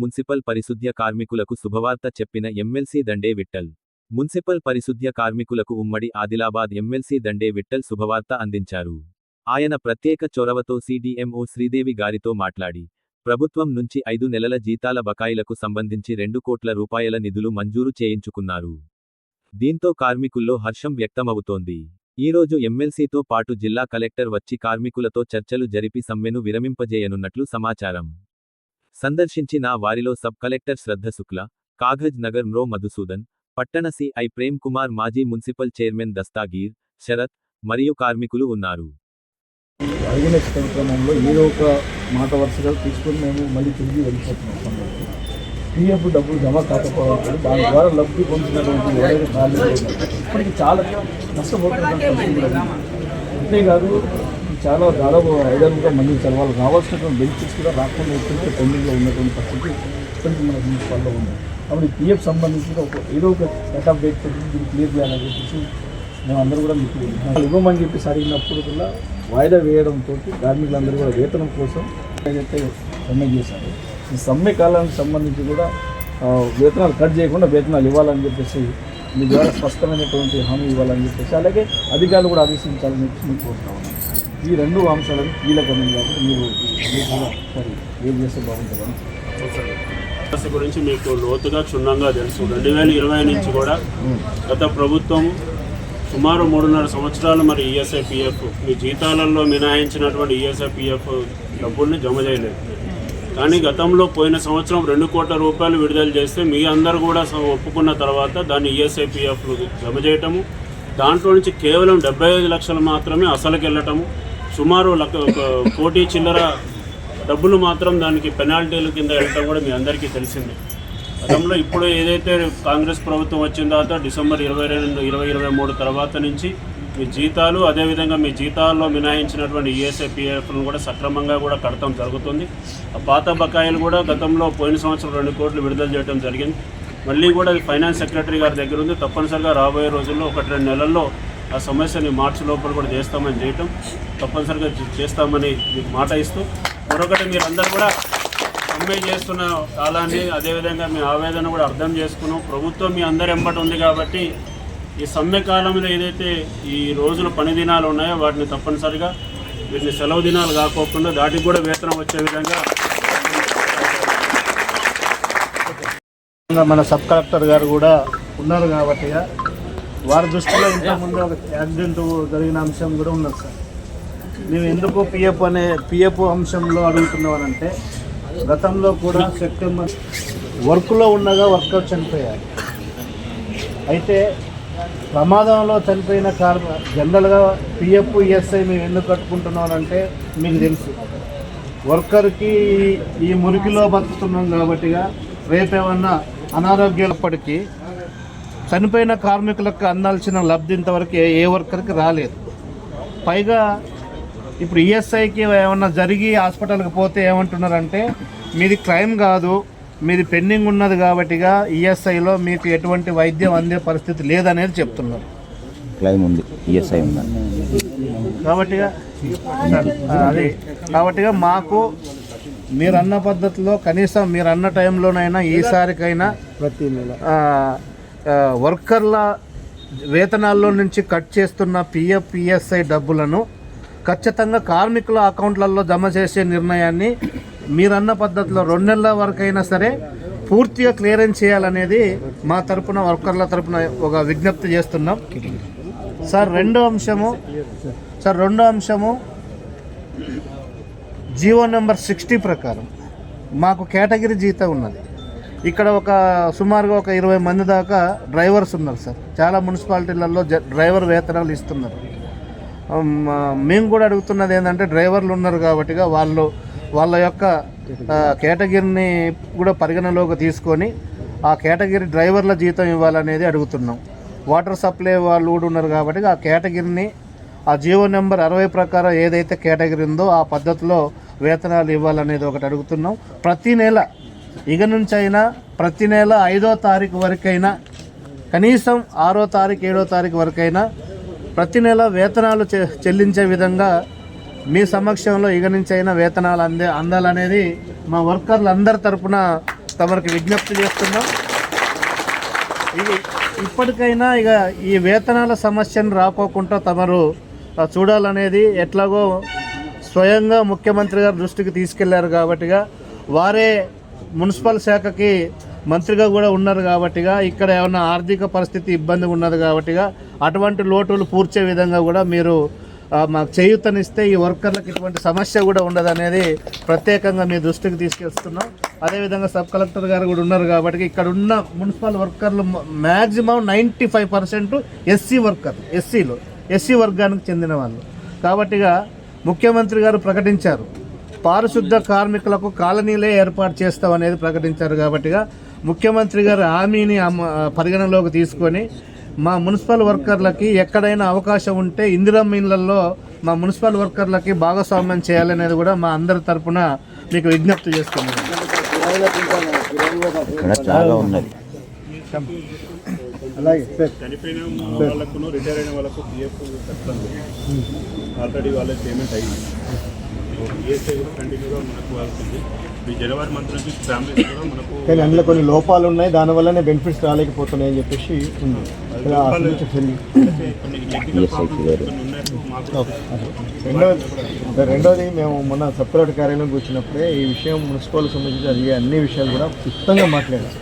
Municipal పరిశుద్ధ్య కార్మికులకు శుభవార్త చెప్పిన ఎమ్మెల్సీ దండే విట్టల్. మున్సిపల్ పరిశుద్ధ్య కార్మికులకు ఉమ్మడి ఆదిలాబాద్ ఎమ్మెల్సీ దండే విట్టల్ శుభవార్త అందించారు. ఆయన ప్రత్యేక చొరవతో సిడిఎంఓ శ్రీదేవి గారితో మాట్లాడి ప్రభుత్వం నుంచి ఐదు నెలల జీతాల బకాయిలకు సంబంధించి రెండు కోట్ల రూపాయల నిధులు మంజూరు చేయించుకున్నారు. దీంతో కార్మికుల్లో హర్షం వ్యక్తమవుతోంది. ఈరోజు ఎమ్మెల్సీతో పాటు జిల్లా కలెక్టర్ వచ్చి కార్మికులతో చర్చలు జరిపి సమ్మెను విరమింపజేయనున్నట్లు సమాచారం. సందర్శించిన వారిలో sub collector Shraddha Shukla Kagaz Nagar MRO Madhusudan పట్టణ సిఐ ప్రేమ్ కుమార్ మాజీ మున్సిపల్ చైర్మన్ దస్తాగీర్ శరత్ మరియు కార్మికులు ఉన్నారు. అడిగిన కార్యక్రమంలో ఏదో ఒక మాట వరుసగా తీసుకొని మేము మళ్ళీ తిరిగి వెళ్ళిపోతున్నాం పిఎఫ్ డబ్బులు జమ కాకపోవడం దాని ద్వారా లబ్ధి పొందినటువంటి ఎవరైతే ఖాళీ ఇప్పటికి చాలా నష్టపోతున్న అంతేకాదు చాలా దాదాపు ఐదారుగా మంది వాళ్ళు రావాల్సినటువంటి బెనిఫిట్స్ కూడా రాకుండా ఇప్పటికే పెండింగ్లో ఉన్నటువంటి పరిస్థితి ఇప్పటికీ మన మున్సిపాల్లో ఉంది. కాబట్టి పిఎఫ్ సంబంధించి ఒక ఏదో ఒక కట్ ఆఫ్ డేట్ పెట్టి క్లియర్ చేయాలని చెప్పేసి మేమందరూ కూడా మీకు ఇవ్వమని చెప్పేసి అడిగినప్పుడు కూడా వాయిదా వేయడంతో కార్మికులందరూ కూడా వేతనం కోసం ఏదైతే సమ్మె చేశారు ఈ సమ్మె కాలానికి సంబంధించి కూడా వేతనాలు కట్ చేయకుండా వేతనాలు ఇవ్వాలని చెప్పేసి మీ ద్వారా స్పష్టమైనటువంటి హామీ ఇవ్వాలని చెప్పేసి అలాగే అధికారులు కూడా ఆదేశించాలని చెప్పి మీకు కోరుతా ఈ రెండు అంశాలను కీలకమైన కాబట్టి మీరు సరే ఏం చేస్తే బాగుంటుందని సమస్య గురించి మీకు లోతుగా క్షుణ్ణంగా తెలుసు. రెండు వేల ఇరవై నుంచి కూడా గత ప్రభుత్వం సుమారు మూడున్నర సంవత్సరాలు మరి ఈఎస్ఐపిఎఫ్ మీ జీతాలలో మినహాయించినటువంటి ఈఎస్ఐపిఎఫ్ డబ్బుల్ని జమ చేయలేదు. కానీ గతంలో పోయిన సంవత్సరం రెండు కోట్ల రూపాయలు విడుదల చేస్తే మీ అందరు కూడా ఒప్పుకున్న తర్వాత దాన్ని ఈఎస్ఐపిఎఫ్ జమ చేయటము దాంట్లో నుంచి కేవలం డెబ్బై ఐదు లక్షలు మాత్రమే అసలుకి వెళ్ళటము సుమారు లక్ష కోటి చిల్లర డబ్బులు మాత్రం దానికి పెనాల్టీల కింద వెళ్ళటం కూడా మీ అందరికీ తెలిసింది. గతంలో ఇప్పుడు ఏదైతే కాంగ్రెస్ ప్రభుత్వం వచ్చిన తర్వాత డిసెంబర్ ఇరవై రెండు ఇరవై ఇరవై మూడు తర్వాత నుంచి మీ జీతాలు అదేవిధంగా మీ జీతాల్లో మినహాయించినటువంటి ఈఎస్ఐ పిఎఫ్ను కూడా సక్రమంగా కూడా కడటం జరుగుతుంది. ఆ పాత బకాయిలు కూడా గతంలో పోయిన సంవత్సరం రెండు కోట్లు విడుదల చేయడం జరిగింది. మళ్ళీ కూడా అది ఫైనాన్స్ సెక్రటరీ గారి దగ్గర ఉంది. తప్పనిసరిగా రాబోయే రోజుల్లో ఒకటి రెండు నెలల్లో ఆ సమస్యని మార్చి లోపల కూడా చేస్తామని చేయటం తప్పనిసరిగా చేస్తామని మీకు మాట ఇస్తూ మరొకటి మీరందరూ కూడా సమ్మె చేస్తున్న కాలాన్ని అదేవిధంగా మీ ఆవేదన కూడా అర్థం చేసుకున్నాం. ప్రభుత్వం మీ అందరి ఎంబటి ఉంది కాబట్టి ఈ సమ్మె కాలంలో ఏదైతే ఈ రోజులు పని దినాలు ఉన్నాయో వాటిని తప్పనిసరిగా వీటిని సెలవు దినాలు కాకోకుండా దాటికి కూడా వేతనం వచ్చే విధంగా మన సబ్ కలెక్టర్ గారు కూడా ఉన్నారు కాబట్టి వారి దృష్టిలో ఇంతకుముందు ఒక యాక్సిడెంట్ జరిగిన అంశం కూడా ఉన్నది సార్. మేము ఎందుకు పిఎఫ్ అనే పిఎఫ్ అంశంలో అడుగుతున్నామనంటే గతంలో కూడా సెప్టెంబర్ వర్క్లో ఉండగా వర్కర్ చనిపోయారు. అయితే ప్రమాదంలో చనిపోయిన కార్ జనరల్గా పిఎఫ్ ఈఎస్ఐ మేము ఎందుకు కట్టుకుంటున్నామంటే మీకు తెలుసు. వర్కర్కి ఈ మురికిలో బతుకుతున్నాం కాబట్టిగా రేపేమన్నా అనారోగ్యాలప్పటికీ చనిపోయిన కార్మికులకు అందాల్సిన లబ్ధి ఇంతవరకు ఏ- ఏ వర్కర్కి రాలేదు. పైగా ఇప్పుడు ఈఎస్ఐకి ఏమన్నా జరిగి హాస్పిటల్కి పోతే ఏమంటున్నారంటే మీది క్రైమ్ కాదు మీది పెండింగ్ ఉన్నది కాబట్టిగా ఈఎస్ఐలో మీకు ఎటువంటి వైద్యం అందే పరిస్థితి లేదనేది చెప్తున్నారు. క్లైమ్ ఉంది ఈఎస్ఐ ఉందని కాబట్టిగా అది కాబట్టిగా మాకు మీరు అన్న పద్ధతిలో కనీసం మీరు అన్న టైంలోనైనా ఈసారికైనా ప్రతి నెల. వర్కర్ల వేతనాల్లో నుంచి కట్ చేస్తున్న పిఎఫ్ పిఎస్ఐ డబ్బులను ఖచ్చితంగా కార్మికుల అకౌంట్లలో జమ చేసే నిర్ణయాన్ని మీరన్న పద్ధతిలో రెండు నెలల వరకైనా సరే పూర్తిగా క్లియరెన్స్ చేయాలనేది మా తరపున వర్కర్ల తరపున ఒక విజ్ఞప్తి చేస్తున్నాం. సార్ రెండో అంశము సార్ రెండో అంశము జీవో నెంబర్ సిక్స్టీ ప్రకారం మాకు కేటగిరీ జీతం ఉన్నది. ఇక్కడ ఒక సుమారుగా ఒక ఇరవై మంది దాకా డ్రైవర్స్ ఉన్నారు సార్. చాలా మున్సిపాలిటీలలో జ డ్రైవర్ వేతనాలు ఇస్తున్నారు. మేము కూడా అడుగుతున్నది ఏంటంటే డ్రైవర్లు ఉన్నారు కాబట్టిగా వాళ్ళు వాళ్ళ యొక్క కేటగిరీని కూడా పరిగణలోకి తీసుకొని ఆ కేటగిరీ డ్రైవర్ల జీతం ఇవ్వాలనేది అడుగుతున్నాం. వాటర్ సప్లై వాళ్ళు కూడా ఉన్నారు కాబట్టి ఆ కేటగిరీని ఆ జీవో నెంబర్ అరవై ప్రకారం ఏదైతే కేటగిరీ ఉందో ఆ పద్ధతిలో వేతనాలు ఇవ్వాలనేది ఒకటి అడుగుతున్నాం. ప్రతి నెల ఇక నుంచి అయినా ప్రతి నెల ఐదో తారీఖు వరకైనా కనీసం ఆరో తారీఖు ఏడో తారీఖు వరకైనా ప్రతి నెల వేతనాలు చె- చెల్లించే విధంగా మీ సమక్షంలో ఇక నుంచి అయినా వేతనాలు అందే అందాలనేది మా వర్కర్లు అందరి తరపున తమరికి విజ్ఞప్తి చేస్తున్నాం. ఇది ఇప్పటికైనా ఇక ఈ వేతనాల సమస్యను రాకోకుండా తమరు చూడాలనేది ఎట్లాగో స్వయంగా ముఖ్యమంత్రి గారు దృష్టికి తీసుకెళ్ళారు కాబట్టిగా వారే మున్సిపల్ శాఖకి మంత్రిగా కూడా ఉన్నారు కాబట్టిగా ఇక్కడ ఏమన్నా ఆర్థిక పరిస్థితి ఇబ్బంది ఉన్నది కాబట్టిగా అటువంటి లోటులు పూడ్చే విధంగా కూడా మీరు మాకు చేయూతనిస్తే ఈ వర్కర్లకు ఇటువంటి సమస్య కూడా ఉండదనేది ప్రత్యేకంగా మీ దృష్టికి తీసుకెళ్తున్నాం. అదేవిధంగా సబ్ కలెక్టర్ గారు కూడా ఉన్నారు కాబట్టి ఇక్కడ ఉన్న మున్సిపల్ వర్కర్లు maximum ninety five percent SC worker ఎస్సీలు ఎస్సీ వర్గానికి చెందిన వాళ్ళు. కాబట్టిగా ముఖ్యమంత్రి గారు ప్రకటించారు. పారిశుద్ధ కార్మికులకు కాలనీలే ఏర్పాటు చేస్తామనేది ప్రకటించారు కాబట్టిగా ముఖ్యమంత్రి గారు హామీని పరిగణలోకి తీసుకొని మా మున్సిపల్ వర్కర్లకి ఎక్కడైనా అవకాశం ఉంటే ఇందిరమ్మ ఇళ్ళలో మా మున్సిపల్ వర్కర్లకి భాగస్వామ్యం చేయాలనేది కూడా మా అందరి తరపున మీకు విజ్ఞప్తి చేస్తున్నాను చనిపోయిన వాళ్ళకు రిటైర్ అయిన వాళ్ళకు పిఎఫ్ ఆల్రెడీ వాళ్ళ పేమెంట్ అయ్యింది ఈఎస్ఐ కూడా కంటిన్యూగా మనకు వాడుతుంది ఈ జనవరి మంత్ నుంచి ఫ్యామిలీస్ కూడా మనకు కానీ అందులో కొన్ని లోపాలు ఉన్నాయి దానివల్లనే బెనిఫిట్స్ రాలేకపోతున్నాయి అని చెప్పేసి ఉంది రెండోది మేము మొన్న సబ్ కలెక్టర్ కార్యాలయం కూర్చున్నప్పుడే ఈ విషయం మున్సిపల్ సంబంధించి జరిగే అన్ని విషయాలు కూడా క్లుప్తంగా మాట్లాడారు.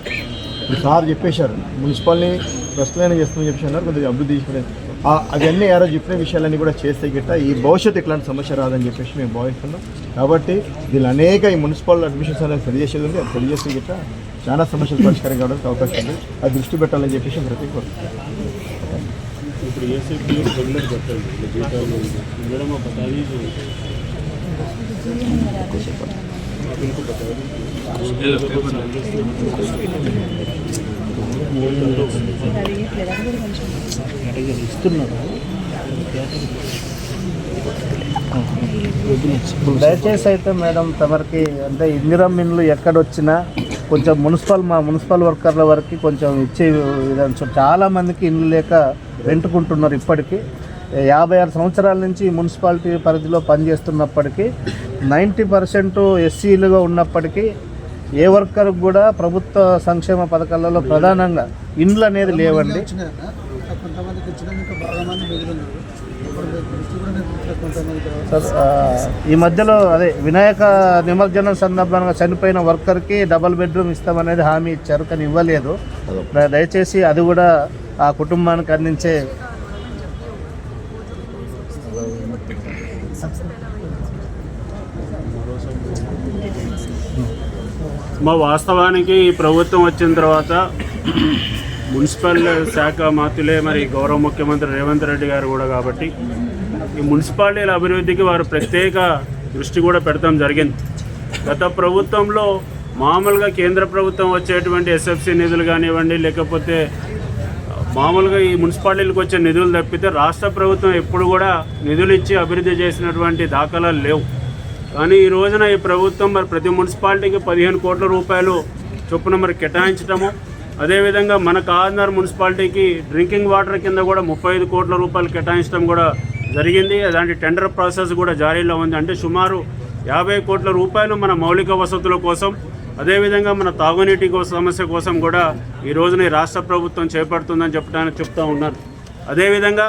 సార్ చెప్పేశారు మున్సిపాల్ని ప్రస్తుతం చేస్తామని చెప్పేసి అన్నారు. కొద్దిగా అభివృద్ధి అవన్నీ ఎవరో చెప్పిన విషయాలన్నీ కూడా చేస్తే గిట్ట ఈ భవిష్యత్తు ఇట్లాంటి సమస్య రాదని చెప్పేసి మేము భావిస్తున్నాం కాబట్టి దీనిలో అనేక ఈ మున్సిపల్ అడ్మిషన్స్ అనేది సరిచేసేది ఉంది అది సరిచేస్తే గిట్ట చాలా సమస్యలు పరిష్కారం కావడానికి అవకాశం ఉంది అది దృష్టి పెట్టాలని చెప్పేసి ప్రతి కోరుతున్నాం ఇప్పుడు ఈఎస్ఐ పిఎఫ్ రెగ్యులర్ కట్టండి ఇట్లా జీతాలు మేడం ఒక తారీఖు इनको ఇస్తున్నారు దయచేసి అయితే మేడం తమరికి అంటే ఇందిరా మిన్లు ఎక్కడొచ్చినా కొంచెం మున్సిపల్ మా మున్సిపల్ వర్కర్ల వరకు కొంచెం ఇచ్చే విధానం. చూ- చాలా మందికి ఇల్లు లేక రెంటుకుంటున్నారు ఇప్పటికీ. యాభై ఆరు సంవత్సరాల నుంచి మున్సిపాలిటీ పరిధిలో పనిచేస్తున్నప్పటికీ నైంటీ పర్సెంట్ ఎస్సీలుగా ఉన్నప్పటికీ ఏ వర్కర్ కూడా ప్రభుత్వ సంక్షేమ పథకాలలో ప్రధానంగా ఇండ్లు అనేది లేవండి. ఈ మధ్యలో అదే వినాయక నిమజ్జనం సందర్భంగా చనిపోయిన వర్కర్కి డబల్ బెడ్రూమ్ ఇస్తామనేది హామీ ఇచ్చారు కానీ ఇవ్వలేదు. దయచేసి అది కూడా ఆ కుటుంబానికి అందించే మా వాస్తవానికి ఈ ప్రభుత్వం వచ్చిన తర్వాత మున్సిపల్ శాఖ మాతులే మరి గౌరవ ముఖ్యమంత్రి రేవంత్ రెడ్డి గారు కూడా కాబట్టి ఈ మున్సిపాలిటీల అభివృద్ధికి వారు ప్రత్యేక దృష్టి కూడా పెడతాం జరిగింది. గత ప్రభుత్వంలో మామూలుగా కేంద్ర ప్రభుత్వం వచ్చేటువంటి ఎస్ఎఫ్సి నిధులు కానివ్వండి లేకపోతే మామూలుగా ఈ మున్సిపాలిటీలకు వచ్చే నిధులు తప్పితే రాష్ట్ర ప్రభుత్వం ఎప్పుడు కూడా నిధులు ఇచ్చి అభివృద్ధి చేసినటువంటి దాఖలాలు లేవు. కానీ ఈ రోజున ఈ ప్రభుత్వం మరి ప్రతి మున్సిపాలిటీకి పదిహేను కోట్ల రూపాయలు చొప్పున మరి కేటాయించడము అదేవిధంగా మన కాకినాడ మున్సిపాలిటీకి డ్రింకింగ్ వాటర్ కింద కూడా ముప్పై ఐదు కోట్ల రూపాయలు కేటాయించడం కూడా జరిగింది. అలాంటి టెండర్ ప్రాసెస్ కూడా జారీలో ఉంది. అంటే సుమారు యాభై కోట్ల రూపాయలు మన మౌలిక వసతుల కోసం అదేవిధంగా మన తాగునీటి సమస్య కోసం కూడా ఈ రోజున ఈ రాష్ట్ర ప్రభుత్వం చేపడుతుందని చెప్పడానికి చెప్తా ఉన్నారు. అదేవిధంగా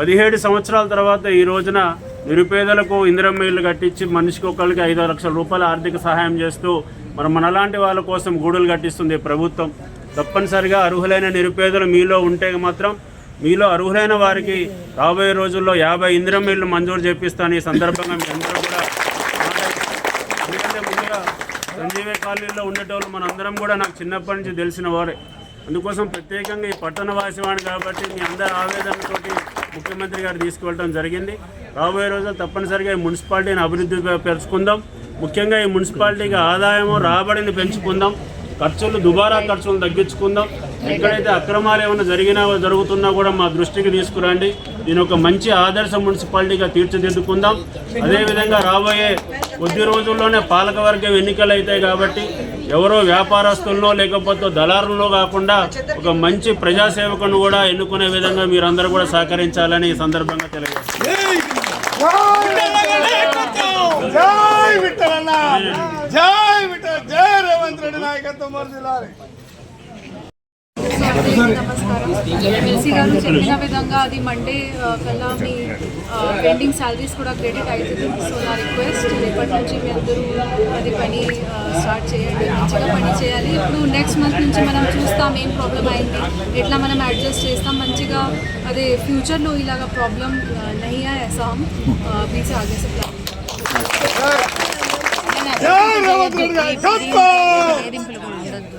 పదిహేడు సంవత్సరాల తర్వాత ఈ రోజున నిరుపేదలకు ఇందిరం ఇల్లు కట్టించి మనిషికి ఒకరికి ఐదు లక్షల రూపాయల ఆర్థిక సహాయం చేస్తూ మరి మనలాంటి వాళ్ళ కోసం గూడులు కట్టిస్తుంది ప్రభుత్వం. తప్పనిసరిగా అర్హులైన నిరుపేదలు మీలో ఉంటే మాత్రం మీలో అర్హులైన వారికి రాబోయే రోజుల్లో యాభై ఇందిరం ఇల్లు మంజూరు చేపిస్తాను. ఈ సందర్భంగా మీ అందరూ కూడా ఎందుకంటే ముందుగా సంజీవే కాలనీలో ఉండేటోళ్ళు మనందరం కూడా నాకు చిన్నప్పటి నుంచి తెలిసిన వారే. అందుకోసం ప్రత్యేకంగా ఈ పట్టణ వాసివాణి కాబట్టి మీ అందరి ఆవేదనతోటి ముఖ్యమంత్రి గారు తీసుకువెళ్ళడం జరిగింది. రాబోయే రోజులు తప్పనిసరిగా ఈ మున్సిపాలిటీని అభివృద్ధి పెంచుకుందాం. ముఖ్యంగా ఈ మున్సిపాలిటీకి ఆదాయము రాబడిని పెంచుకుందాం. ఖర్చులు దుబారా ఖర్చులు తగ్గించుకుందాం. ఎక్కడైతే అక్రమాలు ఏమైనా జరిగినా జరుగుతున్నా కూడా మా దృష్టికి తీసుకురండి. దీని ఒక మంచి ఆదర్శ మున్సిపాలిటీగా తీర్చిదిద్దుకుందాం. అదేవిధంగా రాబోయే కొద్ది రోజుల్లోనే పాలకవర్గం ఎన్నికలు అవుతాయి కాబట్టి ఎవరో వ్యాపారస్తుల్లో లేకపోతే దళారుల్లో కాకుండా ఒక మంచి ప్రజాసేవకును కూడా ఎన్నుకునే విధంగా మీరందరూ కూడా సహకరించాలని ఈ సందర్భంగా తెలియజేస్తున్నాను జై విఠలన్న జై విఠల జై రేవంత్ రెడ్డి నాయకత్వం వర్ధిల్లాలి ఎమ్మెల్సీ గారు చెప్పిన విధంగా అది మండే ఆ, కల్లా మీ పెండింగ్ శాలరీస్ కూడా క్రెడిట్ అవుతుంది సో నా రిక్వెస్ట్ రేపటి నుంచి మీ అందరూ అది పని స్టార్ట్ చేయండి మంచిగా పని చేయాలి ఇప్పుడు నెక్స్ట్ మంత్ నుంచి మనం చూస్తాం ఏం ప్రాబ్లం అయింది ఎట్లా మనం అడ్జస్ట్ చేస్తాం మంచిగా అదే ఫ్యూచర్లో ఇలాగ ప్రాబ్లం నహీ है ऐसा हम अभी से आगे से प्लान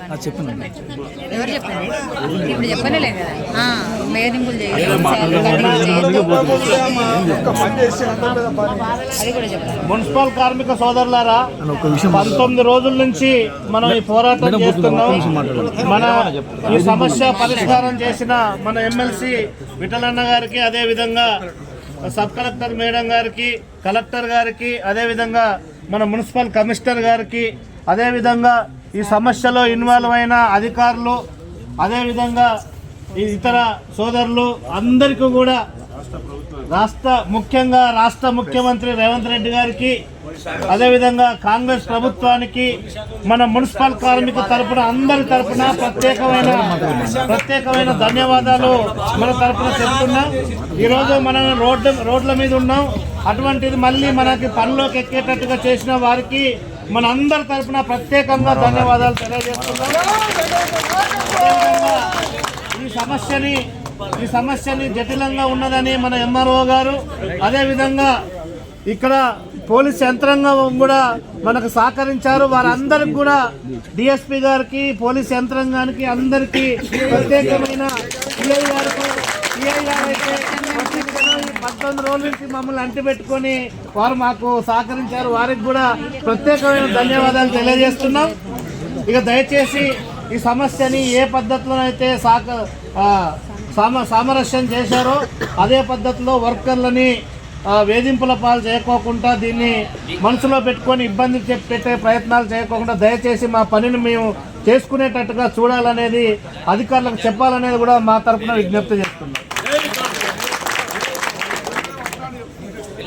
ఎవరు చెప్పండి? ఇప్పుడు కదా చేయాలి. అది కూడా చెప్పాలి. మున్సిపల్ కార్మిక సోదరులారా పంతొమ్మిది రోజుల నుంచి మనం ఈ పోరాటం చేస్తున్నాం. మన ఈ సమస్య పరిష్కారం చేసిన మన ఎమ్మెల్సీ విఠలన్న గారికి అదే విధంగా సబ్ కలెక్టర్ మేడం గారికి కలెక్టర్ గారికి అదే విధంగా మన మున్సిపల్ కమిషనర్ గారికి అదే విధంగా ఈ సమస్యలో ఇన్వాల్వ్ అయిన అధికారులు అదేవిధంగా ఈ ఇతర సోదరులు అందరికీ కూడా రాష్ట్ర ముఖ్యంగా రాష్ట్ర ముఖ్యమంత్రి రేవంత్ రెడ్డి గారికి అదేవిధంగా కాంగ్రెస్ ప్రభుత్వానికి మన మున్సిపల్ కార్మిక తరపున అందరి తరఫున ప్రత్యేకమైన ప్రత్యేకమైన ధన్యవాదాలు మన తరపున చెప్తున్నాం. ఈరోజు మనం రోడ్డు రోడ్ల మీద ఉన్నాం. అటువంటిది మళ్ళీ మనకి పనిలోకి ఎక్కేటట్టుగా చేసిన వారికి మన అందరి తరపున ప్రత్యేకంగా ధన్యవాదాలు తెలియజేస్తున్నాం అదేవిధంగా ఈ సమస్యని ఈ సమస్యని జటిలంగా ఉన్నదని మన ఎంఆర్ఓ గారు అదేవిధంగా ఇక్కడ పోలీస్ యంత్రాంగం కూడా మనకు సహకరించారు. వారందరికి కూడా డిఎస్పి గారికి పోలీస్ యంత్రాంగానికి అందరికీ ప్రత్యేకమైన సిఐ గారికి సిఐ గారు అయితే ప్రతి పద్దెనిమిది రోజుల నుంచి మమ్మల్ని అంటిపెట్టుకొని వారు మాకు సహకరించారు. వారికి కూడా ప్రత్యేకమైన ధన్యవాదాలు తెలియజేస్తున్నాం. ఇక దయచేసి ఈ సమస్యని ఏ పద్ధతిలో అయితే సాక సామ సామరస్యం చేశారో అదే పద్ధతిలో వర్కర్లని వేధింపుల పాలు చేయకోకుండా దీన్ని మనసులో పెట్టుకొని ఇబ్బంది పెట్టే ప్రయత్నాలు చేయకోకుండా దయచేసి మా పనిని మేము చేసుకునేటట్టుగా చూడాలనేది అధికారులకు చెప్పాలనేది కూడా మా తరపున విజ్ఞప్తి చేస్తున్నాం.